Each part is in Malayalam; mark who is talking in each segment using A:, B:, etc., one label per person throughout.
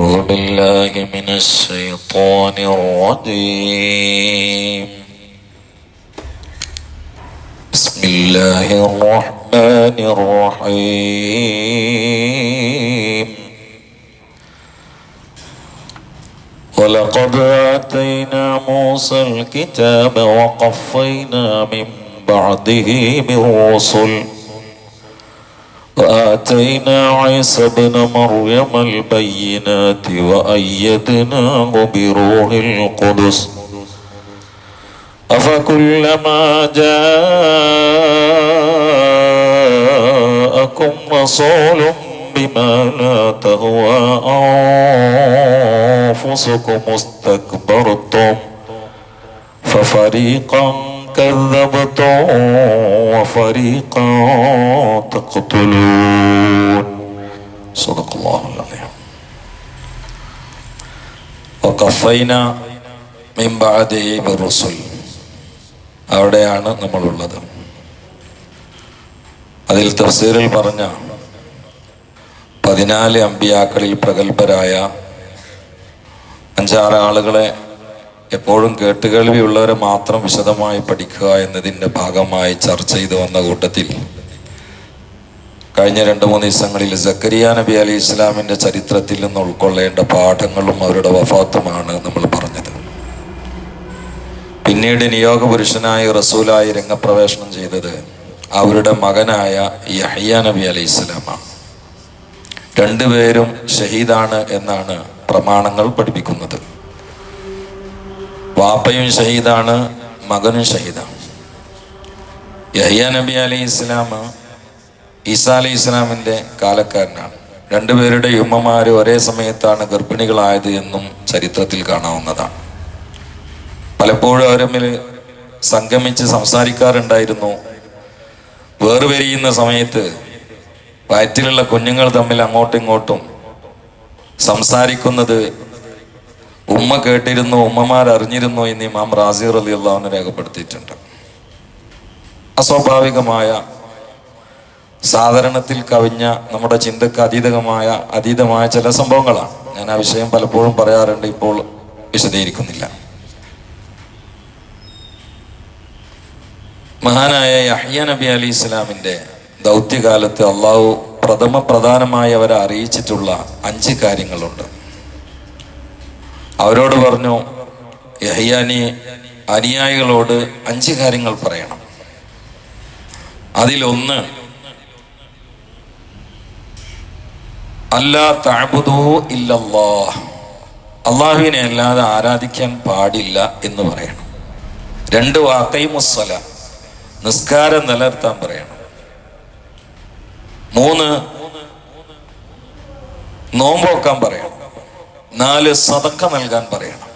A: أعوذ بالله من الشيطان الرجيم. بسم الله الرحمن الرحيم. ولقد آتينا موسى الكتاب وقفينا من بعده بالرسل وآتينا عيسى ابن مريم البينات وأيدناه بروح القدس. أفكلما جاءكم رسول بما لا تهوى أنفسكم استكبرتم ففريقا كذبتم وفريقا تقتلون صدق الله العظيم وقفينا من بعده بالرسل അവിടെയാണ് നമ്മളുള്ളത് അതിൽ തഫ്സീറിൽ പറഞ്ഞ പതിനാല് അമ്പിയാക്കളിൽ പ്രഗത്ഭരായ അഞ്ചാറ് ആളുകളെ എപ്പോഴും കേട്ടുകേൾവിയുള്ളവരെ മാത്രം വിശദമായി പഠിക്കുക എന്നതിന്റെ ഭാഗമായി ചർച്ച ചെയ്തു വന്ന കൂട്ടത്തിൽ കഴിഞ്ഞ രണ്ട് മൂന്ന് ദിവസങ്ങളിൽ സക്കരിയ നബി അലി ഇസ്ലാമിന്റെ ചരിത്രത്തിൽ നിന്ന് ഉൾക്കൊള്ളേണ്ട പാഠങ്ങളും അവരുടെ വഫാത്തുമാണ് നമ്മൾ പറഞ്ഞത്. പിന്നീട് നിയോഗ പുരുഷനായി റസൂലായി രംഗപ്രവേശനം ചെയ്തത് അവരുടെ മകനായ യഹയ്യ നബി അലി ഇസ്ലാമാണ്. രണ്ടുപേരും ഷഹീദാണ് എന്നാണ് പ്രമാണങ്ങൾ പഠിപ്പിക്കുന്നത്. വാപ്പയും ഷഹീദാണ് മകനും ഷഹീദാണ് യഹ്യ നബി അലി ഇസ്ലാം ഈസാ അലി ഇസ്ലാമിന്റെ കാലക്കാരനാണ്. രണ്ടുപേരുടെ ഉമ്മമാര് ഒരേ സമയത്താണ് ഗർഭിണികളായത് എന്നും ചരിത്രത്തിൽ കാണാവുന്നതാണ്. പലപ്പോഴും അവരമ്മിൽ സംഗമിച്ച് സംസാരിക്കാറുണ്ടായിരുന്നു. വേർപിരിയുന്ന സമയത്ത് വയറ്റിലുള്ള കുഞ്ഞുങ്ങൾ തമ്മിൽ അങ്ങോട്ടും ഇങ്ങോട്ടും സംസാരിക്കുന്നത് ഉമ്മ കേട്ടിരുന്നു ഉമ്മമാർ അറിഞ്ഞിരുന്നു എന്ന് ഇമാം റാസിർ അലി അള്ളാഹുനെ രേഖപ്പെടുത്തിയിട്ടുണ്ട്. അസ്വാഭാവികമായ സാധാരണത്തിൽ കവിഞ്ഞ നമ്മുടെ ചിന്തക്ക് അതീതമായ അതീതമായ ചില സംഭവങ്ങളാണ്. ഞാൻ ആ വിഷയം പലപ്പോഴും പറയാറുണ്ട് ഇപ്പോൾ വിശദീകരിക്കുന്നില്ല. മഹാനായ യഹ്യ നബി അലി ഇസ്ലാമിന്റെ ദൗത്യകാലത്ത് അള്ളാഹു പ്രഥമ പ്രധാനമായി അവരെ അറിയിച്ചിട്ടുള്ള അഞ്ച് കാര്യങ്ങളുണ്ട്. അവരോട് പറഞ്ഞു യഹ്യാനി അനുയായികളോട് അഞ്ച് കാര്യങ്ങൾ പറയണം. അതിലൊന്ന് അല്ലാ തഅബുദൂ ഇല്ലല്ലാ അള്ളാഹുവിനെ അല്ലാതെ ആരാധിക്കാൻ പാടില്ല എന്ന് പറയണം. രണ്ട് വാക്കൈമുസ്സല നിസ്കാരം നിലനിർത്താൻ പറയണം. മൂന്ന് നോമ്പോക്കാൻ പറയണം. നാല് സതക്ക നൽകാൻ പറയണം.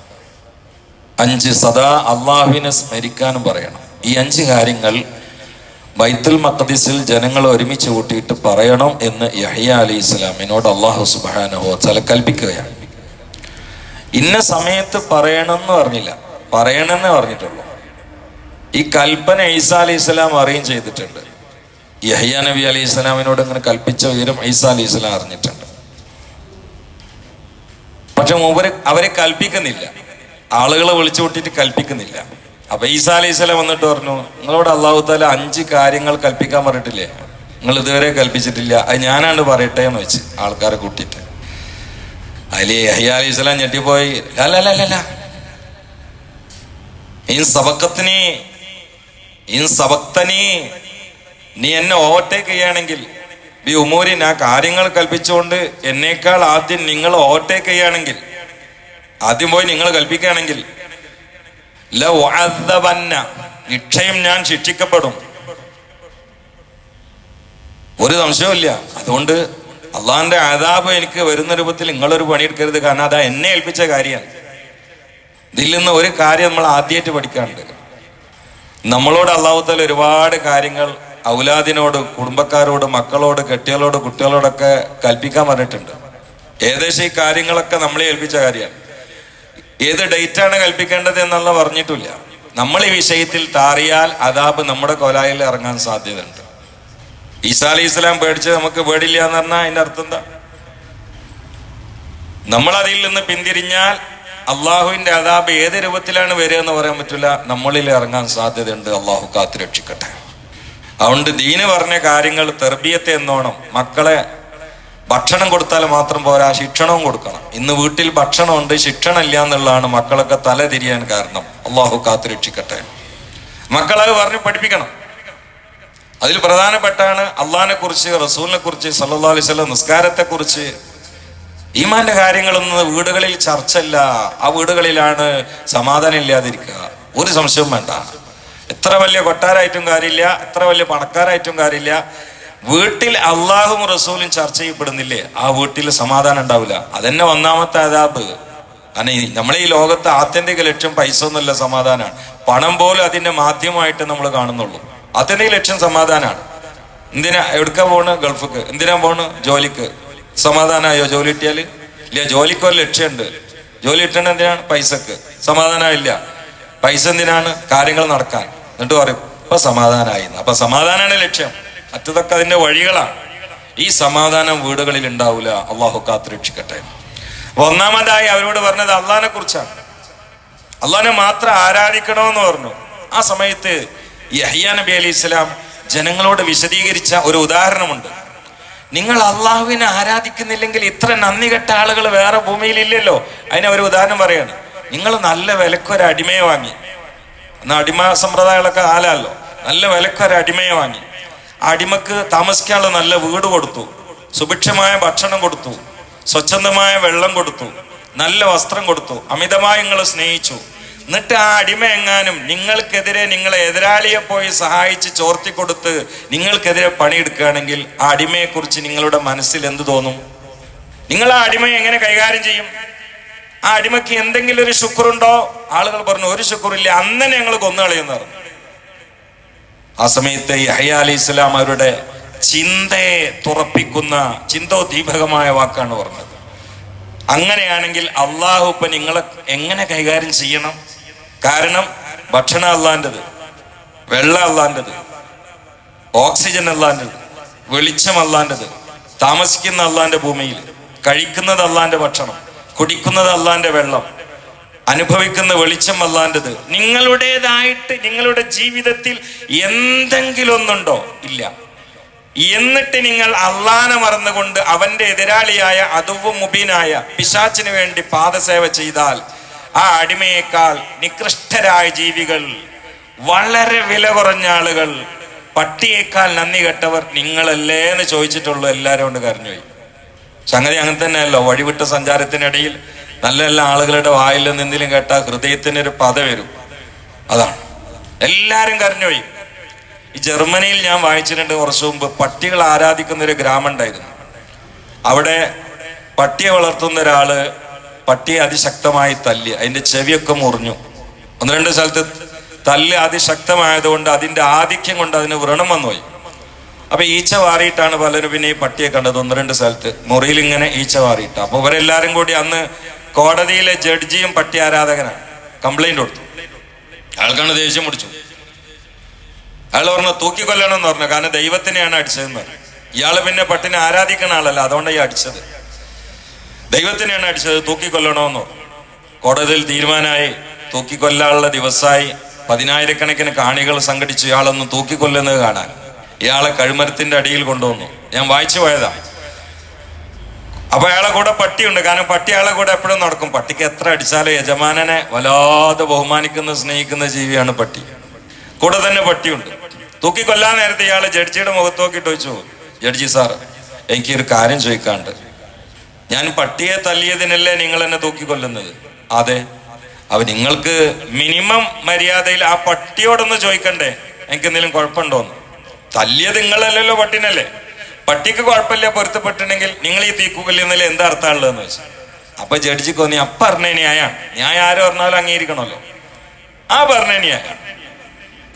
A: അഞ്ച് സദാ അള്ളാഹുവിനെ സ്മരിക്കാനും പറയണം. ഈ അഞ്ച് കാര്യങ്ങൾ ബൈത്തുൽ മഖദിസിൽ ജനങ്ങൾ ഒരുമിച്ച് കൂട്ടിയിട്ട് പറയണം എന്ന് യഹിയ അലി ഇസ്ലാമിനോട് അള്ളാഹു സുബാനഹോ ചില കൽപ്പിക്കുകയാണ്. ഇന്ന സമയത്ത് പറയണം എന്ന് പറഞ്ഞില്ല. പറയണമെന്ന് പറഞ്ഞിട്ടുള്ളൂ. ഈ കൽപ്പന ഈസാ അലി ഇസ്ലാം അറിയുകയും ചെയ്തിട്ടുണ്ട്. യഹിയ നബി അലി ഇസ്ലാമിനോട് ഇങ്ങനെ കൽപ്പിച്ച വിവരം ഈസാ അലി ഇസ്ലാം അറിഞ്ഞിട്ടുണ്ട്. പക്ഷെ മൂപ്പര് അവരെ കൽപ്പിക്കുന്നില്ല. ആളുകളെ വിളിച്ചു കൂട്ടിയിട്ട് കൽപ്പിക്കുന്നില്ല. അപ്പൊ ഈസ വന്നിട്ട് പറഞ്ഞു നിങ്ങളോട് അള്ളാഹു താല അഞ്ച് കാര്യങ്ങൾ കൽപ്പിക്കാൻ പറഞ്ഞിട്ടില്ലേ? നിങ്ങൾ ഇതുവരെ കൽപ്പിച്ചിട്ടില്ല. അത് ഞാനാണ്ട് പറയട്ടെ എന്ന് വെച്ച് ആൾക്കാരെ കൂട്ടിയിട്ട്. അലി അഹിയ അലി ഇസ്ലാം ഞെട്ടിപ്പോയി. സബക്കത്തിനീ ഈ ഈ സബക്തനെ നീ എന്നെ ഓവർടേക്ക് ചെയ്യുകയാണെങ്കിൽ ഈ ഉമൂരിൻ ആ കാര്യങ്ങൾ കൽപ്പിച്ചുകൊണ്ട് എന്നേക്കാൾ ആദ്യം നിങ്ങൾ ഓവർടേക്ക് ചെയ്യുകയാണെങ്കിൽ ആദ്യം പോയി നിങ്ങൾ കൽപ്പിക്കുകയാണെങ്കിൽ നിക്ഷയം ഞാൻ ശിക്ഷിക്കപ്പെടും. ഒരു സംശയവുമില്ല. അതുകൊണ്ട് അള്ളാഹിന്റെ ആദാബ് എനിക്ക് വരുന്ന രൂപത്തിൽ നിങ്ങളൊരു പണിയെടുക്കരുത്. കാരണം അതാ എന്നെ ഏൽപ്പിച്ച കാര്യമാണ്. ഇതിൽ നിന്ന് ഒരു കാര്യം നമ്മൾ ആദ്യമായിട്ട് പഠിക്കാറുണ്ട്. നമ്മളോട് അള്ളാഹുത്തൽ ഒരുപാട് കാര്യങ്ങൾ ഔലാദിനോട് കുടുംബക്കാരോട് മക്കളോട് കെട്ടികളോട് കുട്ടികളോടൊക്കെ കൽപ്പിക്കാൻ പറഞ്ഞിട്ടുണ്ട്. ഏകദേശം ഈ കാര്യങ്ങളൊക്കെ നമ്മളെ ഏൽപ്പിച്ച കാര്യമാണ്. ഏത് ഡേറ്റാണ് കൽപ്പിക്കേണ്ടത് എന്നുള്ള പറഞ്ഞിട്ടില്ല. നമ്മൾ ഈ വിഷയത്തിൽ താറിയാൽ അതാബ് നമ്മുടെ കൊലായിൽ ഇറങ്ങാൻ സാധ്യതയുണ്ട്. ഈസാ അലി ഇസ്ലാം പേടിച്ച് നമുക്ക് പേടില്ല എന്ന് പറഞ്ഞാൽ അതിന്റെ അർത്ഥം എന്താ? നമ്മൾ അതിൽ നിന്ന് പിന്തിരിഞ്ഞാൽ അള്ളാഹുവിന്റെ അതാബ് ഏത് രൂപത്തിലാണ് വരിക എന്ന് പറയാൻ പറ്റില്ല. നമ്മളിൽ ഇറങ്ങാൻ സാധ്യതയുണ്ട്. അള്ളാഹു കാത്തു രക്ഷിക്കട്ടെ അതുകൊണ്ട് ദീന് പറഞ്ഞ കാര്യങ്ങൾ തെർബിയത്തെ എന്നോണം. മക്കളെ ഭക്ഷണം കൊടുത്താൽ മാത്രം പോരാ ശിക്ഷണവും കൊടുക്കണം. ഇന്ന് വീട്ടിൽ ഭക്ഷണമുണ്ട് ശിക്ഷണം ഇല്ല എന്നുള്ളതാണ് മക്കളൊക്കെ തല തിരിയാൻ കാരണം. അള്ളാഹു കാത്തു രക്ഷിക്കട്ടെ. മക്കളെ പറഞ്ഞ് പഠിപ്പിക്കണം. അതിൽ പ്രധാനപ്പെട്ടാണ് അള്ളഹാനെ കുറിച്ച് റസൂലിനെ കുറിച്ച് സല്ലാ അലൈഹി സ്വലം നിസ്കാരത്തെ കുറിച്ച് ഈമാന്റെ കാര്യങ്ങളൊന്നും വീടുകളിൽ ചർച്ചല്ല ആ വീടുകളിലാണ് സമാധാനം ഇല്ലാതിരിക്കുക. ഒരു സംശയവും വേണ്ട. എത്ര വലിയ കൊട്ടാരായിട്ടും കാര്യമില്ല എത്ര വലിയ പണക്കാരായിട്ടും കാര്യമില്ല. വീട്ടിൽ അള്ളാഹും റസൂലും ചർച്ച ചെയ്യപ്പെടുന്നില്ലേ? ആ വീട്ടിൽ സമാധാനം ഉണ്ടാവില്ല. അതന്നെ ഒന്നാമത്തെ അതാബ് കാരണം നമ്മളെ ഈ ലോകത്തെ ആത്യന്തിക ലക്ഷ്യം പൈസ ഒന്നുമല്ല സമാധാനമാണ് പണം പോലും അതിന്റെ മാധ്യമമായിട്ട് നമ്മൾ കാണുന്നുള്ളൂ. ആത്യന്തിക ലക്ഷ്യം സമാധാനമാണ് എന്തിനാ എവിടുക്കാ പോണ്? ഗൾഫിക്ക്. എന്തിനാ പോണ്? ജോലിക്ക്. സമാധാനമായോ ജോലി കിട്ടിയാൽ? ഇല്ല ജോലിക്ക് ഒരു ലക്ഷ്യമുണ്ട്. ജോലി കിട്ടേണ്ട എന്തിനാണ്? പൈസക്ക്. സമാധാനമില്ല പൈസ എന്തിനാണ്? കാര്യങ്ങൾ നടക്കാൻ. എന്നിട്ട് പറയും അപ്പൊ സമാധാനമായി. അപ്പൊ സമാധാനമാണ് ലക്ഷ്യം. മറ്റതൊക്കെ അതിന്റെ വഴികളാണ്. ഈ സമാധാനം വീടുകളിൽ ഉണ്ടാവില്ല അള്ളാഹു കാത്ത് രക്ഷിക്കട്ടെ. ഒന്നാമതായി അവരോട് പറഞ്ഞത് അള്ളഹാനെ കുറിച്ചാണ്. അള്ളഹാനെ മാത്രം ആരാധിക്കണമെന്ന് പറഞ്ഞു. ആ സമയത്ത് യഹ്യ നബി അലി ഇസ്ലാം ജനങ്ങളോട് വിശദീകരിച്ച ഒരു ഉദാഹരണമുണ്ട്. നിങ്ങൾ അള്ളാഹുവിനെ ആരാധിക്കുന്നില്ലെങ്കിൽ ഇത്ര നന്ദി കെട്ട ആളുകൾ വേറെ ഭൂമിയിൽ ഇല്ലല്ലോ. അതിന് ഒരു ഉദാഹരണം പറയാണ്. നിങ്ങൾ നല്ല വിലക്കൊരു അടിമയെ വാങ്ങി. അന്ന് അടിമ സമ്പ്രദായങ്ങളൊക്കെ ആലാലോ നല്ല വിലക്കൊരു അടിമയെ വാങ്ങി. അടിമക്ക് താമസിക്കാനുള്ള നല്ല വീട് കൊടുത്തു. സുഭിക്ഷമായ ഭക്ഷണം കൊടുത്തു. സ്വച്ഛന്തമായ വെള്ളം കൊടുത്തു. നല്ല വസ്ത്രം കൊടുത്തു. അമിതമായി നിങ്ങൾ സ്നേഹിച്ചു. എന്നിട്ട് ആ അടിമ എങ്ങാനും നിങ്ങൾക്കെതിരെ നിങ്ങളെ എതിരാളിയെ പോയി സഹായിച്ച് ചോർത്തി കൊടുത്ത് നിങ്ങൾക്കെതിരെ പണിയെടുക്കുകയാണെങ്കിൽ ആ അടിമയെക്കുറിച്ച് നിങ്ങളുടെ മനസ്സിൽ എന്ത് തോന്നും? നിങ്ങൾ ആ അടിമയെ എങ്ങനെ കൈകാര്യം ചെയ്യും? ആ അടിമയ്ക്ക് എന്തെങ്കിലും ഒരു ശുക്രുണ്ടോ? ആളുകൾ പറഞ്ഞു ഒരു ശുക്രില്ല അന്നെ ഞങ്ങൾ കൊന്നുകളയെന്ന് പറഞ്ഞു. ആ സമയത്ത് യഹയ അലി ഇസ്ലാം അവരുടെ ചിന്തയെ തുറപ്പിക്കുന്ന ചിന്തോദ്ദീപകമായ വാക്കാണ് പറഞ്ഞത്. അങ്ങനെയാണെങ്കിൽ അള്ളാഹു ഇപ്പൊ നിങ്ങളെ എങ്ങനെ കൈകാര്യം ചെയ്യണം? കാരണം ഭക്ഷണം അല്ലാണ്ടത് വെള്ളം അല്ലാണ്ടത് ഓക്സിജൻ അല്ലാണ്ടത് വെളിച്ചം അല്ലാണ്ടത് താമസിക്കുന്ന അള്ളാന്റെ ഭൂമിയിൽ കഴിക്കുന്നത് അള്ളാന്റെ ഭക്ഷണം. കുടിക്കുന്നത് അള്ളാന്റെ വെള്ളം അനുഭവിക്കുന്ന വെളിച്ചം അള്ളാന്റെത് നിങ്ങളുടേതായിട്ട് നിങ്ങളുടെ ജീവിതത്തിൽ എന്തെങ്കിലും ഒന്നുണ്ടോ ഇല്ല. എന്നിട്ട് നിങ്ങൾ അള്ളാനെ മറന്നുകൊണ്ട് അവന്റെ എതിരാളിയായ അതുവും മുബീനായ പിശാച്ചിന് വേണ്ടി പാദസേവ ചെയ്താൽ ആ അടിമയേക്കാൾ നികൃഷ്ടരായ ജീവികൾ വളരെ വില കുറഞ്ഞ ആളുകൾ പട്ടിയേക്കാൾ നന്ദി കെട്ടവർ നിങ്ങളല്ലേ എന്ന് ചോദിച്ചിട്ടുള്ള എല്ലാവരും കൊണ്ട് കരഞ്ഞുപോയി. സംഗതി അങ്ങനെ തന്നെയല്ലോ. വഴിവിട്ട സഞ്ചാരത്തിനിടയിൽ നല്ല നല്ല ആളുകളുടെ വായിൽ നിന്ന് എന്തെങ്കിലും കേട്ടാൽ ഹൃദയത്തിന് ഒരു പത വരും. അതാണ്. എല്ലാരും കരഞ്ഞുപോയി ഈ ജർമ്മനിയിൽ ഞാൻ വായിച്ചിട്ടുണ്ട് കുറച്ച് മുമ്പ്. പട്ടികൾ ആരാധിക്കുന്ന ഒരു ഗ്രാമം ഉണ്ടായിരുന്നു അവിടെ പട്ടിയെ വളർത്തുന്ന ഒരാൾ പട്ടിയെ അതിശക്തമായി തല്ലി. അതിന്റെ ചെവിയൊക്കെ മുറിഞ്ഞു. ഒന്ന് രണ്ട് സ്ഥലത്ത് തല്ല് അതിശക്തമായതുകൊണ്ട് അതിന്റെ ആധിക്യം കൊണ്ട് അതിന് വ്രണം വന്നുപോയി. അപ്പൊ ഈച്ച വാറിയിട്ടാണ് പലരും പിന്നെ ഈ പട്ടിയെ കണ്ടത്. ഒന്ന് രണ്ട് സ്ഥലത്ത്. മുറിയിൽ ഇങ്ങനെ ഈച്ച വാറിയിട്ട്. അപ്പൊ ഇവരെല്ലാരും കൂടി അന്ന് കോടതിയിലെ ജഡ്ജിയും പട്ടി ആരാധകനാണ്. കംപ്ലൈന്റ് കൊടുത്തു. അയാൾക്കാണ് ദേഷ്യം പിടിച്ചു. അയാൾ പറഞ്ഞു തൂക്കിക്കൊല്ലണം എന്ന് പറഞ്ഞു. കാരണം ദൈവത്തിനെയാണ് അടിച്ചതെന്ന് പറഞ്ഞു. ഇയാൾ പിന്നെ പട്ടിനെ ആരാധിക്കുന്ന ആളല്ല. അതുകൊണ്ടാണ് ഈ അടിച്ചത്. ദൈവത്തിനെയാണ് അടിച്ചത്. തൂക്കിക്കൊല്ലണമെന്ന് കോടതിയിൽ തീരുമാനമായി. തൂക്കിക്കൊല്ലാനുള്ള ദിവസമായി പതിനായിരക്കണക്കിന് കാണികൾ സംഘടിച്ചു. ഇയാളൊന്ന് തൂക്കിക്കൊല്ലുന്നത് കാണാൻ. ഇയാളെ കഴുമരത്തിന്റെ അടിയിൽ കൊണ്ടുവന്നു. ഞാൻ വായിച്ചു പോയതാ. അപ്പൊ അയാളെ കൂടെ പട്ടിയുണ്ട്. കാരണം പട്ടി അയാളെ കൂടെ എപ്പോഴും നടക്കും. പട്ടിക്ക് എത്ര അടിച്ചാലും യജമാനനെ വല്ലാതെ ബഹുമാനിക്കുന്ന സ്നേഹിക്കുന്ന ജീവിയാണ് പട്ടി. കൂടെ തന്നെ പട്ടിയുണ്ട്. തൂക്കിക്കൊല്ലാൻ നേരത്തെ ഇയാൾ ജഡ്ജിയുടെ മുഖത്ത് നോക്കിയിട്ട് ചോദിച്ചു ജഡ്ജി സാർ എനിക്ക് ഒരു കാര്യം ചോദിക്കാണ്ട് ഞാൻ പട്ടിയെ തല്ലിയതിനല്ലേ നിങ്ങൾ എന്നെ തൂക്കിക്കൊല്ലുന്നത്? അതെ. അവ നിങ്ങൾക്ക് മിനിമം മര്യാദയിൽ ആ പട്ടിയോടൊന്ന് ചോദിക്കണ്ടേ? എനിക്ക് എന്തെങ്കിലും കുഴപ്പമുണ്ടോന്ന്? തല്ലിയത് നിങ്ങളല്ലല്ലോ പട്ടിനല്ലേ? പട്ടിക്ക് കുഴപ്പമില്ല പൊരുത്തപ്പെട്ടിട്ടുണ്ടെങ്കിൽ നിങ്ങൾ ഈ തീക്കുകല്ലെന്നല്ലേ എന്താ അർത്ഥമുള്ളതെന്ന് വെച്ചു. അപ്പൊ ജഡ്ജി നീ അപ്പ പറഞ്ഞ ന്യായാണ് ഞാൻ ആരോ പറഞ്ഞാലും അംഗീകരിക്കണമല്ലോ. ആ പറഞ്ഞ ന്യായാണ്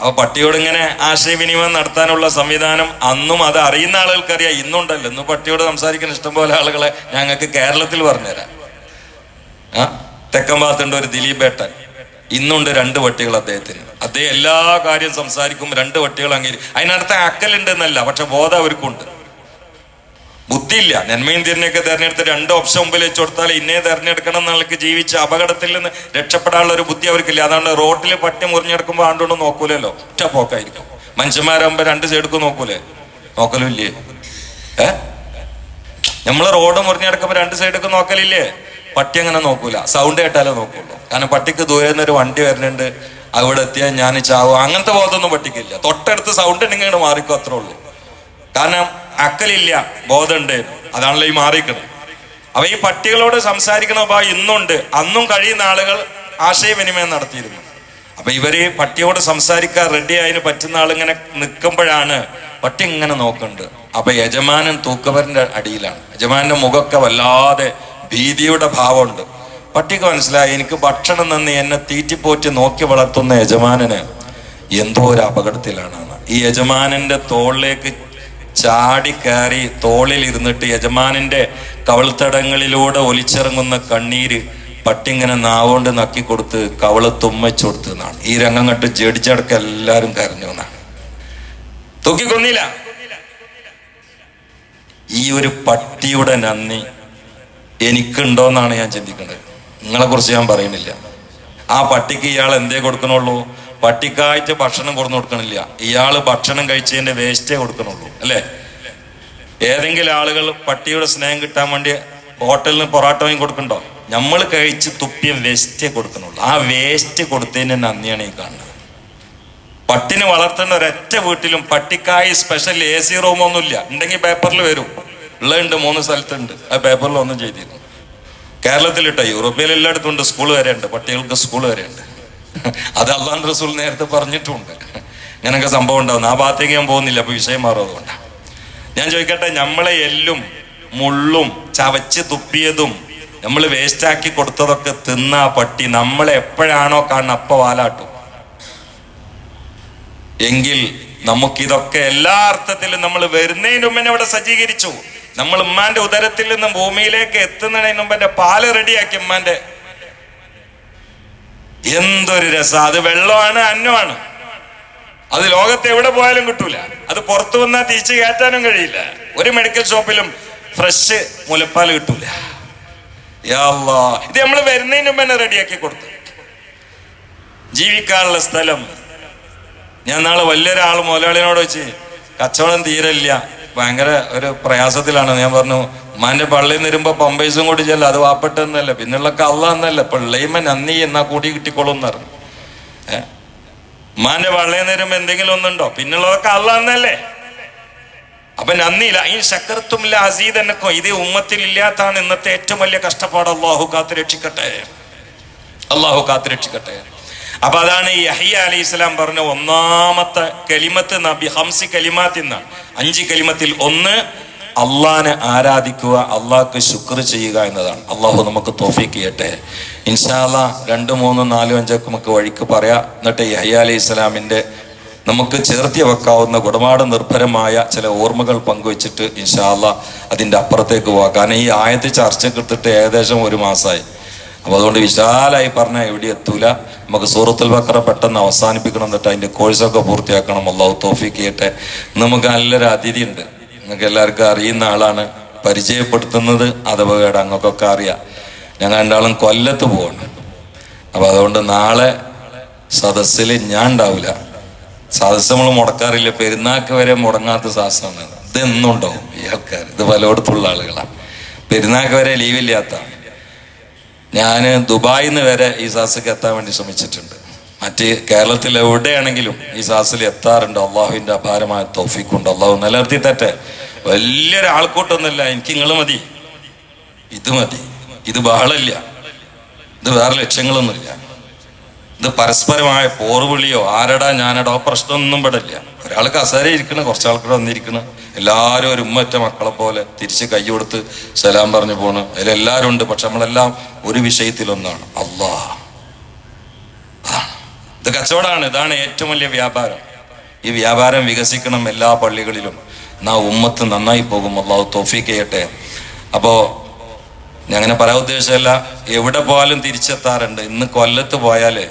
A: അപ്പൊ പട്ടിയോട് ഇങ്ങനെ ആശയവിനിമയം നടത്താനുള്ള സംവിധാനം അന്നും അത് അറിയുന്ന ആളുകൾക്കറിയാം. ഇന്നുണ്ടല്ലോ. ഇന്ന് പട്ടിയോട് സംസാരിക്കുന്ന ഇഷ്ടംപോലെ ആളുകളെ ഞങ്ങൾക്ക് കേരളത്തിൽ പറഞ്ഞുതരാം. ആ തെക്കൻ ഭാഗത്തുണ്ട് ഒരു ദിലീപ് ഏട്ടൻ ഇന്നുണ്ട് രണ്ട് വട്ടികൾ അദ്ദേഹത്തിന്. അദ്ദേഹം എല്ലാ കാര്യം സംസാരിക്കും രണ്ട് വട്ടികൾ അങ്ങനെ അതിനർത്ഥം അക്കലുണ്ട് എന്നല്ല പക്ഷെ ബോധം അവർക്കുണ്ട്. ബുദ്ധിയില്ല. നന്മയും തിരിഞ്ഞൊക്കെ തിരഞ്ഞെടുത്ത് രണ്ട് ഓപ്ഷൻ മുമ്പിൽ വെച്ച് കൊടുത്താൽ ഇന്നേ തിരഞ്ഞെടുക്കണം എന്നുള്ള ജീവിച്ച് അപകടത്തിൽ നിന്ന് രക്ഷപ്പെടാനുള്ള ഒരു ബുദ്ധി അവർക്കില്ല. അതുകൊണ്ട് റോട്ടിൽ പട്ടി മുറിഞ്ഞെടുക്കുമ്പോൾ ആണ്ടുകൊണ്ട് നോക്കൂലല്ലോ. ഒറ്റ പോക്കായിരിക്കും. മനുഷ്യന്മാരാകുമ്പോ രണ്ട് സൈഡുക്കും നോക്കൂലേ? നോക്കലും ഇല്ലേ ഏ? നമ്മൾ റോഡ് മുറിഞ്ഞെടുക്കുമ്പോ രണ്ട് സൈഡൊക്കെ നോക്കലില്ലേ? പട്ടി അങ്ങനെ നോക്കൂല. സൗണ്ട് കേട്ടാലേ നോക്കുള്ളൂ. കാരണം പട്ടിക്ക് ദൂരെ നിന്ന് ഒരു വണ്ടി വരുന്നുണ്ട്. അവിടെ എത്തിയാൽ ഞാൻ ചാവും. അങ്ങനത്തെ ബോധമൊന്നും പട്ടിക്കില്ല. തൊട്ടടുത്ത് സൗണ്ട് ഉണ്ടെങ്കിൽ ഇങ്ങനെ മാറിക്കോ അത്രേ ഉള്ളൂ. കാരണം അക്കലില്ല. ബോധമുണ്ട്. അതാണല്ലോ ഈ മാറിക്കുന്നത് അപ്പൊ ഈ പട്ടികളോട് സംസാരിക്കണ അപ്പൊ ഇന്നുണ്ട്. അന്നും കഴിയുന്ന ആളുകൾ ആശയവിനിമയം നടത്തിയിരുന്നു. അപ്പൊ ഇവർ പട്ടിയോട് സംസാരിക്കാൻ റെഡി ആയതിന് പറ്റുന്ന ആളിങ്ങനെ നിൽക്കുമ്പോഴാണ് പട്ടി ഇങ്ങനെ നോക്കുന്നുണ്ട് അപ്പൊ യജമാനൻ തൂക്കവരന്റെ അടിയിലാണ്. യജമാനന്റെ മുഖമൊക്കെ വല്ലാതെ ഭീതിയുടെ ഭാവമുണ്ട്. പട്ടിക്ക് മനസ്സിലായി എനിക്ക് ഭക്ഷണം നന്ദി എന്നെ തീറ്റിപ്പോറ്റി നോക്കി വളർത്തുന്ന യജമാനന് എന്തോ ഒരു അപകടത്തിലാണ്. ഈ യജമാനന്റെ തോളിലേക്ക് ചാടി കയറി തോളിൽ ഇരുന്നിട്ട് യജമാനന്റെ കവൾത്തടങ്ങളിലൂടെ ഒലിച്ചിറങ്ങുന്ന കണ്ണീര് പട്ടിങ്ങനെ നാവുകൊണ്ട് നക്കി കൊടുത്ത് കവൾ തുമ്മച്ചു കൊടുത്തു എന്നാണ് ഈ രംഗം കണ്ട് ജഡിച്ചടക്കം എല്ലാരും കരഞ്ഞു എന്നാണ്. തൂക്കിക്കൊന്നില്ല. ഈ ഒരു പട്ടിയുടെ നന്ദി എനിക്കുണ്ടോന്നാണ് ഞാൻ ചിന്തിക്കുന്നത് നിങ്ങളെ കുറിച്ച് ഞാൻ പറയുന്നില്ല. ആ പട്ടിക്ക് ഇയാൾ എന്തേ കൊടുക്കണുള്ളൂ? പട്ടിക്കായിട്ട് ഭക്ഷണം കൊടുന്നു കൊടുക്കണില്ല. ഇയാൾ ഭക്ഷണം കഴിച്ചതിന്റെ വേസ്റ്റേ കൊടുക്കണുള്ളൂ അല്ലേ? ഏതെങ്കിലും ആളുകൾ പട്ടിയുടെ സ്നേഹം കിട്ടാൻ വേണ്ടി ഹോട്ടലിന് പൊറാട്ട വാങ്ങി കൊടുക്കണ്ടോ? നമ്മൾ കഴിച്ച് തുപ്പിയ വേസ്റ്റേ കൊടുക്കണുള്ളൂ. ആ വേസ്റ്റ് കൊടുത്തതിന് നന്ദിയാണ് ഈ കാണുന്നത്. പട്ടിനെ വളർത്തേണ്ട ഒരൊറ്റ വീട്ടിലും പട്ടിക്കായി സ്പെഷ്യൽ എ സി റൂമൊന്നുമില്ല ഉണ്ടെങ്കിൽ പേപ്പറിൽ വരും. ഉള്ളതുണ്ട് മൂന്ന് സ്ഥലത്തുണ്ട്. ആ പേപ്പറിൽ ഒന്നും ചെയ്തിരുന്നു കേരളത്തിലിട്ട യൂറോപ്പിൽ എല്ലായിടത്തും ഉണ്ട് സ്കൂൾ വരെയുണ്ട്. പട്ടികൾക്ക് സ്കൂൾ വരെയുണ്ട്. അത് അള്ളാൻ റസൂൽ നേരത്തെ പറഞ്ഞിട്ടുണ്ട്. ഇങ്ങനൊക്കെ സംഭവം ഉണ്ടാവും. ആ ഭാഗത്തേക്ക് ഞാൻ പോകുന്നില്ല അപ്പൊ വിഷയം മാറും ഞാൻ ചോദിക്കട്ടെ നമ്മളെ എല്ലും മുള്ളും ചവച്ച് തുപ്പിയതും നമ്മൾ വേസ്റ്റാക്കി കൊടുത്തതൊക്കെ തിന്ന പട്ടി നമ്മളെ എപ്പോഴാണോ കാണുന്ന അപ്പ വാലാട്ടും. എങ്കിൽ നമുക്കിതൊക്കെ എല്ലാ അർത്ഥത്തിലും നമ്മൾ വരുന്നതിന് മുമ്പ് അവിടെ സജ്ജീകരിച്ചു. നമ്മൾ ഉമ്മാന്റെ ഉദരത്തിൽ നിന്നും ഭൂമിയിലേക്ക് എത്തുന്നതിന് മുമ്പ് എന്റെ പാൽ റെഡിയാക്കി ഉമ്മാന്റെ. എന്തൊരു രസം. അത് വെള്ളമാണ് അന്നമാണ്. അത് ലോകത്ത് എവിടെ പോയാലും കിട്ടൂല. അത് പുറത്തു വന്നാൽ തിരിച്ചു കയറ്റാനും കഴിയില്ല. ഒരു മെഡിക്കൽ ഷോപ്പിലും ഫ്രഷ് മുലപ്പാൽ കിട്ടൂല. ഇത് നമ്മൾ വരുന്നതിന് മുമ്പ് തന്നെ റെഡിയാക്കി കൊടുത്തു. ജീവിക്കാനുള്ള സ്ഥലം. ഞാൻ നാളെ വലിയൊരാൾ മുതലാളിനോട് വെച്ച് കച്ചവടം തീരല്ല ഭയങ്കര ഒരു പ്രയാസത്തിലാണ്. ഞാൻ പറഞ്ഞു മാന്റെ പള്ളിയിൽ നിന്ന് വരുമ്പോ പമ്പേഴ്സും കൂടി ചെല്ല അത് വാപ്പെട്ടെന്നല്ല പിന്നുള്ള കള്ള എന്നല്ല പിള്ളേമ അന്നി എന്നാ കൂടി കിട്ടിക്കോളും എന്ന് പറഞ്ഞു. ഏഹ് ഉമ്മാന്റെ പള്ളിയിൽ നിന്ന് വരുമ്പോ എന്തെങ്കിലും ഒന്നുണ്ടോ? പിന്നുള്ളതൊക്കെ അള്ള എന്നല്ലേ? അപ്പൊ നന്ദിയില്ല. ഈ ശക്കർത്തുമില്ല അസീദ് എന്നൊക്കെ ഇത് ഉമ്മത്തിൽ ഇല്ലാത്താണ് ഇന്നത്തെ ഏറ്റവും വലിയ കഷ്ടപ്പാട്. അള്ളാഹു കാത്തു രക്ഷിക്കട്ടെ. അള്ളാഹു കാത്തു രക്ഷിക്കട്ടെ. അപ്പൊ അതാണ് യഹിയ അലൈഹി ഇസ്ലാം പറഞ്ഞ ഒന്നാമത്തെ കലിമത്ത് നബി ഹംസി കലിമാത്ത് എന്നാണ് അഞ്ച് കലിമത്തിൽ ഒന്ന് അള്ളാനെ ആരാധിക്കുക അള്ളാഹ്ക്ക് ശുക്ർ ചെയ്യുക എന്നതാണ്. അള്ളാഹു നമുക്ക് തോഫീക്ക് ചെയ്യട്ടെ. ഇൻഷാല്ല രണ്ട് മൂന്ന് നാലും അഞ്ചൊക്കെ നമുക്ക് വഴിക്ക് പറയാം. എന്നിട്ട് യഹിയ അലൈഹി ഇസ്ലാമിന്റെ നമുക്ക് ചേർത്തി വെക്കാവുന്ന ഒരുപാട് നിർഭരമായ ചില ഓർമ്മകൾ പങ്കുവച്ചിട്ട് ഇൻഷാല്ല അതിന്റെ അപ്പുറത്തേക്ക് പോകാം കാരണം ഈ ആയത്തെ ചർച്ചക്കെടുത്തിട്ട് ഏകദേശം ഒരു മാസമായി അപ്പൊ അതുകൊണ്ട് വിശാലായി പറഞ്ഞാൽ എവിടെ എത്തൂല. നമുക്ക് സൂറത്തുൽ ബക്കറ പെട്ടെന്ന് അവസാനിപ്പിക്കണം എന്നിട്ട് അതിന്റെ കോഴ്സൊക്കെ പൂർത്തിയാക്കണം. അള്ളാഹു തോഫിക്ക് ചെയ്യട്ടെ. നമുക്ക് നല്ലൊരു അതിഥി ഉണ്ട്. നിങ്ങൾക്ക് എല്ലാവർക്കും അറിയുന്ന ആളാണ്. പരിചയപ്പെടുത്തുന്നത് അഥവാ അങ്ങക്കൊക്കെ അറിയാം. ഞങ്ങൾ രണ്ടാളും കൊല്ലത്ത് പോവാണ്. അപ്പോൾ അതുകൊണ്ട് നാളെ സദസ്സിൽ ഞാൻ ഉണ്ടാവില്ല സദസ്സ് നമ്മൾ മുടക്കാറില്ല. പെരുന്നാക്ക് വരെ മുടങ്ങാത്ത സദസ്സാണ്. ഇതെന്നുണ്ടാവും ഈ ആൾക്കാർ ഇത് പലയിടത്തുള്ള ആളുകളാണ്. പെരുന്നാക്ക് വരെ ലീവില്ലാത്തതാണ് ഞാൻ ദുബായിൽ നിന്ന് വരെ ഈ സാസിക്ക് എത്താൻ വേണ്ടി ശ്രമിച്ചിട്ടുണ്ട്. മറ്റ് കേരളത്തിൽ എവിടെയാണെങ്കിലും ഈ സാസിൽ എത്താറുണ്ട്. അള്ളാഹുവിന്റെ അപാരമായ തൗഫീഖുണ്ട്. അള്ളാഹു നിലനിർത്തി തട്ടെ വലിയൊരു ആൾക്കൂട്ടൊന്നുമില്ല. എനിക്ക് നിങ്ങൾ മതി. ഇത് മതി. ഇത് ബഹളമില്ല ഇത് വേറെ ലക്ഷ്യങ്ങളൊന്നുമില്ല. ഇത് പരസ്പരമായ പോർവിളിയോ ആരടാ ഞാനടാ പ്രശ്നമൊന്നും പെടില്ല. ഒരാൾ കസേര ഇരിക്കണം കുറച്ച് ആൾക്കാർ വന്നിരിക്കണം. എല്ലാവരും ഒരു ഉമ്മറ്റ മക്കളെ പോലെ തിരിച്ച് കൈ കൊടുത്ത് സലാം പറഞ്ഞു പോണ്. അതിലെല്ലാവരും ഉണ്ട് പക്ഷെ നമ്മളെല്ലാം ഒരു വിഷയത്തിലൊന്നാണ് അള്ളാ അള്ളാഹ് ഇത് കച്ചവടമാണ് ഇതാണ് ഏറ്റവും വലിയ വ്യാപാരം. ഈ വ്യാപാരം വികസിക്കണം എല്ലാ പള്ളികളിലും. നാ ഉമ്മത്ത് നന്നായി പോകും അള്ളാഹു തോഫീക്ക് ചെയ്യട്ടെ. അപ്പോ ഞാൻ അങ്ങനെ പറയാൻ ഉദ്ദേശമല്ല എവിടെ പോയാലും തിരിച്ചെത്താറുണ്ട്. ഇന്ന് കൊല്ലത്ത് പോയാൽ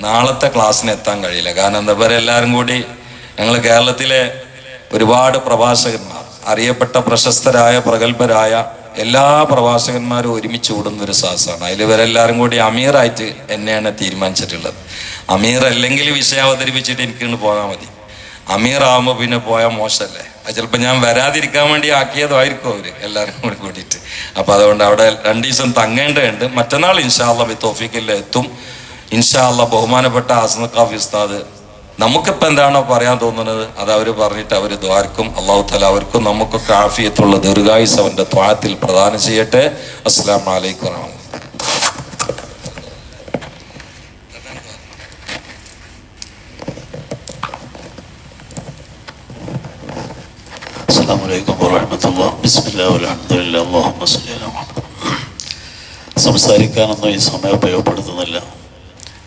A: നാളത്തെ ക്ലാസ്സിന് എത്താൻ കഴിയില്ല. കാരണം എന്താ പറയുക എല്ലാവരും കൂടി ഞങ്ങൾ കേരളത്തിലെ ഒരുപാട് പ്രഭാഷകന്മാർ അറിയപ്പെട്ട പ്രശസ്തരായ പ്രഗത്ഭരായ എല്ലാ പ്രവാസകന്മാരും ഒരുമിച്ച് കൂടുന്ന ഒരു സാഹസമാണ് അതിൽ ഇവരെല്ലാവരും കൂടി അമീറായിട്ട് എന്നെയാണ് തീരുമാനിച്ചിട്ടുള്ളത്. അമീർ അല്ലെങ്കിൽ വിഷയം അവതരിപ്പിച്ചിട്ട് എനിക്കിങ്ങോട്ട് പോകാൻ മതി. അമീർ ആവുമ്പോൾ പിന്നെ പോയാൽ മോശമല്ലേ ചിലപ്പോൾ ഞാൻ വരാതിരിക്കാൻ വേണ്ടി ആക്കിയതായിരിക്കും അവർ എല്ലാവരും കൂടി കൂടിയിട്ട്. അപ്പോൾ അതുകൊണ്ട് അവിടെ രണ്ട് ദിവസം തങ്ങേണ്ടതുണ്ട്. മറ്റന്നാൾ ഇൻഷാല്ല ബി തോഫിക്കില്ല എത്തും. ഇൻഷാല്ല ബഹുമാനപ്പെട്ട ആസനക്കാഫ് ഉസ്താദ് നമുക്കിപ്പോ എന്താണോ പറയാൻ തോന്നുന്നത് അത് അവര് പറഞ്ഞിട്ട് അവര് ദ്വാർക്കും അള്ളാഹു തല അവർക്കും നമുക്കൊക്കെ ആഫിയത്തുള്ള ദീർഘായുസ് അവന്റെ ത്വാത്തിൽ പ്രദാനം ചെയ്യട്ടെ അസ്സാം വലൈക്കും വറഹ്മത്തുള്ളാഹി.
B: السلام عليكم ورحمة الله بسم الله والحمد لله اللهم صل على محمد സംസാരിക്കാനൊന്നും ഈ സമയം ഉപയോഗപ്പെടുത്തുന്നില്ല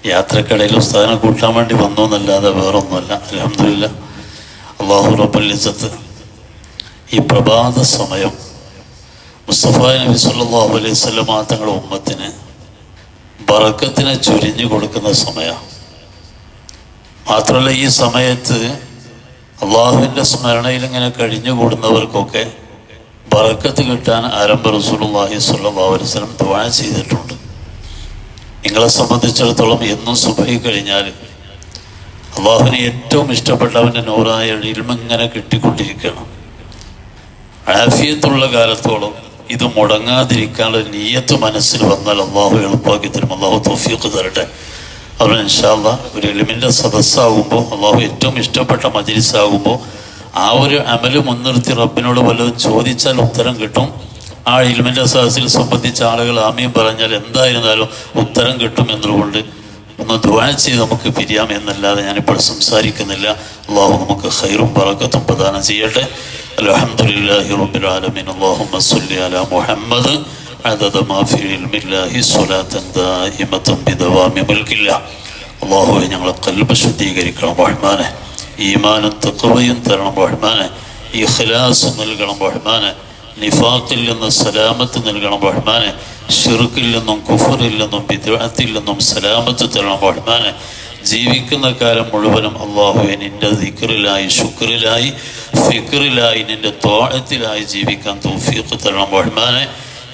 B: യാത്രക്കിടയിൽ ഉസ്താദിനെ കൂട്ടാൻ വേണ്ടി വന്നു എന്നല്ലാതെ വേറൊന്നുമല്ല. അലഹമില്ല അള്ളാഹു റബുലിസത്ത് ഈ പ്രഭാത സമയം മുസ്തഫ നബി സല്ലല്ലാഹു അലൈഹി സ്വലമ തങ്ങളുടെ ഉമ്മത്തിന് ബറക്കത്തിനെ ചുരിഞ്ഞു കൊടുക്കുന്ന സമയമാണ് മാത്രമല്ല ഈ സമയത്ത് അള്ളാഹുവിന്റെ സ്മരണയിൽ ഇങ്ങനെ കഴിഞ്ഞുകൂടുന്നവർക്കൊക്കെ ബറക്കത്ത് കിട്ടാൻ ആരംഭ റസൂലുള്ളാഹി സ്വല്ലല്ലാഹു അലൈഹി വസല്ലം ദുആ ചെയ്തിട്ടുണ്ട്. നിങ്ങളെ സംബന്ധിച്ചിടത്തോളം എന്നും സുബഹി കഴിഞ്ഞാൽ അള്ളാഹുവിന് ഏറ്റവും ഇഷ്ടപ്പെട്ടവന്റെ നൂറായ ഇൽമിങ്ങനെ കിട്ടിക്കൊണ്ടിരിക്കണം. ആഫിയത്തുള്ള കാലത്തോളം ഇത് മുടങ്ങാതിരിക്കാനുള്ള നീയത്ത് മനസ്സിൽ വന്നാൽ അള്ളാഹു എളുപ്പമാക്കി തരും. അള്ളാഹു തോഫിയൊക്കെ തരട്ടെ. അതുപോലെ ഇൻഷാല്ല ഒരു എലിമിന്റെ സദസ്സാകുമ്പോൾ അള്ളാഹു ഏറ്റവും ഇഷ്ടപ്പെട്ട മജിലിസാകുമ്പോൾ ആ ഒരു അമൽ മുൻനിർത്തി റബ്ബിനോട് വല്ലതും ചോദിച്ചാൽ ഉത്തരം കിട്ടും. ആ ഇൽമിൻ്റെ സദസ്സിൽ സംബന്ധിച്ച ആളുകൾ ആമയും പറഞ്ഞാൽ എന്തായിരുന്നാലും ഉത്തരം കിട്ടും എന്നതുകൊണ്ട് ഒന്ന് ദുആ ചെയ്ത് നമുക്ക് പിരിയാം എന്നല്ലാതെ ഞാനിപ്പോൾ സംസാരിക്കുന്നില്ല അള്ളാഹു നമുക്ക് ഖൈറും ബറക്കത്തും പ്രദാനം ചെയ്യട്ടെ അൽഹംദുലില്ലാഹി റബ്ബിൽ ആലമീൻ അല്ലാഹുമ്മ സ്വല്ലി അലാ മുഹമ്മദ് عدد ما في علم الله صلاة دائمة بدوام ملك الله അള്ളാഹുവെ ഞങ്ങളെ കൽബ് ശുദ്ധീകരിക്കണം റഹ്മാനെ ഈമാനും തക്കവയും തരണം റഹ്മാനെ ഇഖ്ലാസ് നൽകണം റഹ്മാനെ നിഫാഖിൽ നിന്ന് സലാമത്ത് നൽകണം റഹ്മാനെ. ഷിർക്കിൽ നിന്നും കുഫറിൽ നിന്നും വിദ്യാത്തിൽ നിന്നും സലാമത്ത് തരണം റഹ്മാനെ. ജീവിക്കുന്ന കാലം മുഴുവനും അള്ളാഹുവെ നിന്റെ ദിക്റിലായി ശുക്രിലായി ഫിക്റിലായി നിന്റെ തോഴത്തിലായി ജീവിക്കാൻ തൗഫീഖ് തരണം റഹ്മാനെ.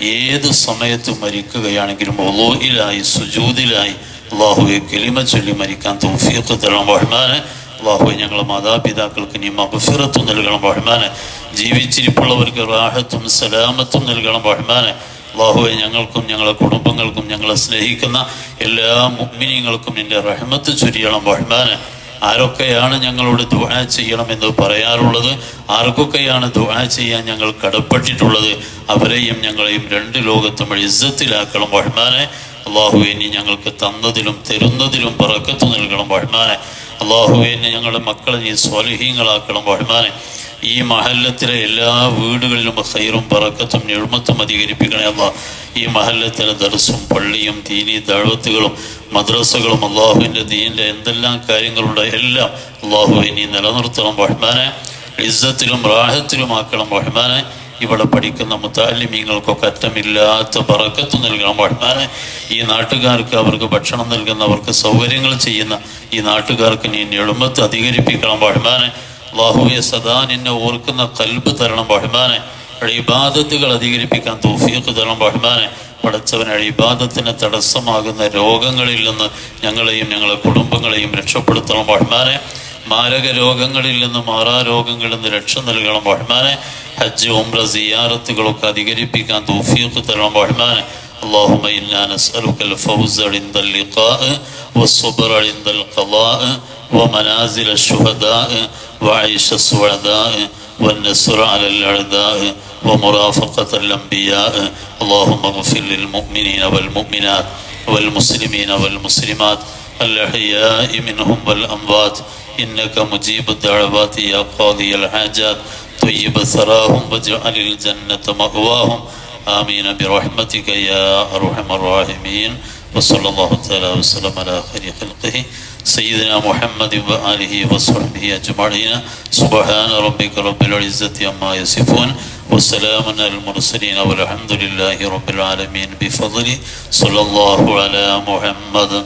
B: ഏത് സമയത്ത് മരിക്കുകയാണെങ്കിലും ഒലോയിലായി സുജൂതിലായി അള്ളാഹുവെ കിളിമ ചൊല്ലി മരിക്കാൻ തൗഫീഖ് തരണം റഹ്മാനെ. അള്ളാഹുവെ ഞങ്ങളെ മാതാപിതാക്കൾക്ക് നീ മഫിറത്ത് നൽകണം റഹ്മാനെ. ജീവിച്ചിരിപ്പുള്ളവർക്ക് റാഹത്തും സലാമത്തും നൽകണം. റഹ്മാനെ അള്ളാഹുവെ ഞങ്ങൾക്കും ഞങ്ങളുടെ കുടുംബങ്ങൾക്കും ഞങ്ങളെ സ്നേഹിക്കുന്ന എല്ലാ മുഗ്മിനിങ്ങൾക്കും നിന്റെ റഹ്മത്ത് ചൊരിയണം. റഹ്മാനെ ആരൊക്കെയാണ് ഞങ്ങളോട് ദുആ ചെയ്യണമെന്ന് പറയാറുള്ളത്? ആർക്കൊക്കെയാണ് ദുആ ചെയ്യാൻ ഞങ്ങൾ കടപ്പെട്ടിട്ടുള്ളത്? അവരെയും ഞങ്ങളെയും രണ്ട് ലോകത്തും ഇസ്സത്തിലാക്കണം. റഹ്മാനെ അള്ളാഹു ഇനി ഞങ്ങൾക്ക് തന്നതിലും തരുന്നതിലും പറക്കത്ത് നൽകണം. റഹ്മാനെ അള്ളാഹുവെ നീ ഞങ്ങളുടെ മക്കളെ നീ സ്വാലിഹീങ്ങളാക്കണം. ബഹുമാനെ ഈ മഹല്ലത്തിലെ എല്ലാ വീടുകളിലും ഹൈറും പറക്കത്തും എഴുമത്തും അധികരിപ്പിക്കണേ അല്ല ഈ മഹല്ലത്തിലെ ദർസും പള്ളിയും ദീനി ദഴവത്തുകളും മദ്രസകളും അള്ളാഹുവിന്റെ ദീനിന്റെ എന്തെല്ലാം കാര്യങ്ങളുണ്ട് എല്ലാം അള്ളാഹുവിനെ നിലനിർത്തണം. ബഹ്മാനെ ഇസ്സത്തിലും റാഹത്തിലുമാക്കണം. റഹ്മാനെ ഇവിടെ പഠിക്കുന്ന മുത്താലിമീങ്ങൾക്കൊക്കെ അറ്റമില്ലാത്ത പറക്കത്ത് നൽകണം. റഹ്മാനെ ഈ നാട്ടുകാർക്ക് അവർക്ക് ഭക്ഷണം നൽകുന്ന അവർക്ക് സൗകര്യങ്ങൾ ചെയ്യുന്ന ഈ നാട്ടുകാർക്ക് നീ എളുമത്ത് അധികരിപ്പിക്കണം. റഹ്മാനെ അള്ളാഹുവെ സദാ നിന്നെ ഓർക്കുന്ന കൽബ് തരണം. റഹ്മാനെ ഇബാദത്തുകൾ അധികരിപ്പിക്കാൻ തോഫിയൊക്കെ തരണം. റഹ്മാനെ പടച്ചവൻ ഇബാദത്തിന് തടസ്സമാകുന്ന രോഗങ്ങളിൽ നിന്ന് ഞങ്ങളെയും ഞങ്ങളെ കുടുംബങ്ങളെയും രക്ഷപ്പെടുത്തണം. റഹ്മാനെ മാരക രോഗങ്ങളിൽ നിന്ന് മാറാ രോഗങ്ങളിൽ നിന്ന് രക്ഷ നൽകണം റഹ്മാനെ ഹജ്ജ് ഉംറ സിയാറത്തുകളൊക്കെ അധികരിപ്പിക്കാൻ തൗഫീഖ് തരണം റഹ്മാനെ اللهم إنا نسألك الفوز عند اللقاء والصبر عند القضاء ومنازل الشهداء وعيش السعداء والنصر على الأعداء ومرافقة الأنبياء اللهم اغفر للمؤمنين والمؤمنات والمسلمين والمسلمات الأحياء منهم والأموات. إنك مجيب الدعوات يا قاضي الحاجات. طيب ثراهم واجعل الجنة مأواهم. آمين برحمتك يا أرحم الراحمين. وصلى الله تعالى وسلم على خير خلقه سيدنا محمد وآله وصحبه أجمعين. سبحان ربك رب العزة عما يصفون. وسلام على المرسلين والحمد لله رب العالمين. بفضله صلى الله على محمد.